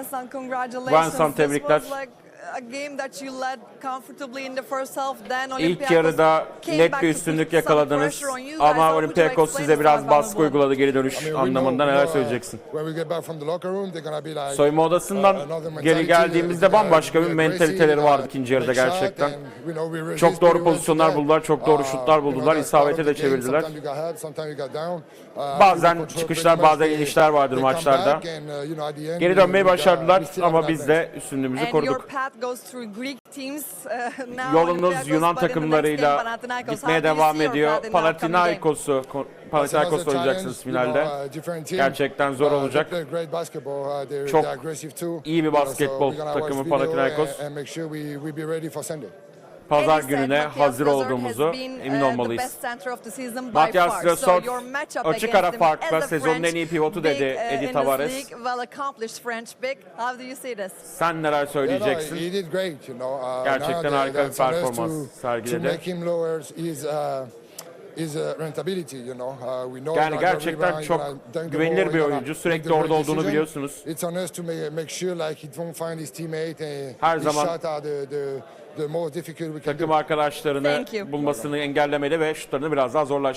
Vincent, congratulations. Vincent, tebrikler. İlk yarıda net bir üstünlük yakaladınız ama Olympiakos size biraz baskı uyguladı geri dönüş anlamında neler söyleyeceksin? Soyunma odasından geri geldiğimizde bambaşka bir mentaliteleri vardı ikinci yarıda gerçekten. Çok doğru pozisyonlar buldular, çok doğru şutlar buldular, isabete de çevirdiler. Bazen çıkışlar, bazen inişler vardır maçlarda. Geri dönmeyi başardılar ama biz de üstünlüğümüzü koruduk. Yolunuz Yunan takımlarıyla gitmeye devam ediyor. Panathinaikos'u Panathinaikos oynayacaksınız finalde. Gerçekten zor olacak. Çok iyi bir basketbol takımı Panathinaikos pazar gününe hazır olduğumuzu emin olmalıyız. Matias Resort açık ara farkla sezonun en iyi pivotu dedi Edi Tavares. Sen neler söyleyeceksin? Gerçekten harika bir performans sergiledi. Yani gerçekten çok güvenilir bir oyuncu. Sürekli orada olduğunu biliyorsunuz. Her zaman takım arkadaşlarını bulmasını engellemeli ve şutlarını biraz daha zorlaştırmalı.